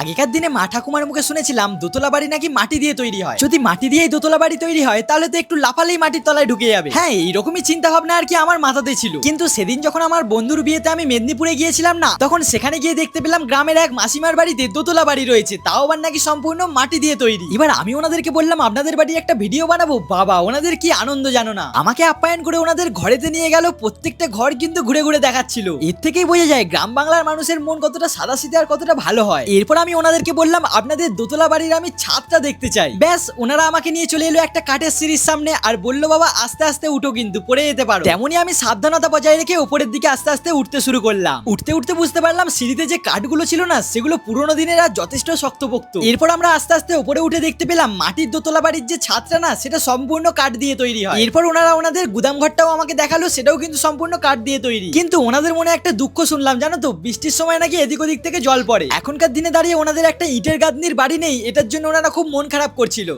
আগেকার দিনে মা ঠাকুমার মুখে শুনেছিলাম, দোতলা বাড়ি নাকি মাটি দিয়ে তৈরি হয়। যদি মাটি দিয়েই দোতলা বাড়ি তৈরি হয়, তাহলে তো একটু লাফালেই মাটির তলায় ঢুকে যাবে। হ্যাঁ এইরকমই চিন্তা ভাবনা আর কি আমার মাথাতে ছিল। কিন্তু সেদিন যখন আমার বন্ধুর বিয়েতে আমি মেদিনীপুরে গিয়েছিলাম না, তখন সেখানে গিয়ে দেখতে পেলাম গ্রামের এক মাসিমার বাড়িতে দোতলা বাড়ি রয়েছে, তাও আবার নাকি সম্পূর্ণ মাটি দিয়ে তৈরি। এবার আমি ওনাদেরকে বললাম, আপনাদের বাড়ি একটা ভিডিও বানাবো? বাবা, ওনাদের কি আনন্দ জানো না। আমাকে আপ্যায়ন করে ওনাদের ঘরেতে নিয়ে গেল, প্রত্যেকটা ঘর কিন্তু ঘুরে ঘুরে দেখাচ্ছিল। এর থেকেই বোঝা যায়, গ্রাম বাংলার মানুষের মন কতটা সাদা সিধে আর কতটা ভালো হয়। এরপর আমি ওনাদেরকে বললাম, আপনাদের দোতলা বাড়ির আমি ছাদটা দেখতে চাই। ব্যাস, ওনারা আমাকে নিয়ে চলে এলো একটা কাঠের সিঁড়ির সামনে আর বলল, বাবা, আস্তে আস্তে উঠো কিন্তু, পড়ে যেতে পারো। তেমনই আমি সাবধানতা বজায় রেখে উপরের দিকে আস্তে আস্তে উঠতে শুরু করলাম। উঠতে উঠতে বুঝতে পারলাম সিঁড়িতে যে কাঠগুলো ছিল না, সেগুলো পুরোনো দিনের আর যথেষ্ট শক্তপোক্ত। এরপর আমরা আস্তে আস্তে উপরে উঠে দেখতে পেলাম, মাটির দোতলা বাড়ির যে ছাদটা না, সেটা সম্পূর্ণ কাঠ দিয়ে তৈরি হয়। এরপর ওনারা ওনাদের গুদাম ঘরটাও আমাকে দেখাল, সেটাও কিন্তু সম্পূর্ণ কাঠ দিয়ে তৈরি। কিন্তু ওনাদের মনে একটা দুঃখ শুনলাম, জানো তো? বৃষ্টির সময় নাকি এদিক ওদিক থেকে জল পড়ে। এখনকার দিনে দাঁড়িয়ে ওনাদের একটা ইটের গাঁদনির বাড়ি নেই এটার জন্য ওনারা খুব মন খারাপ করছিল।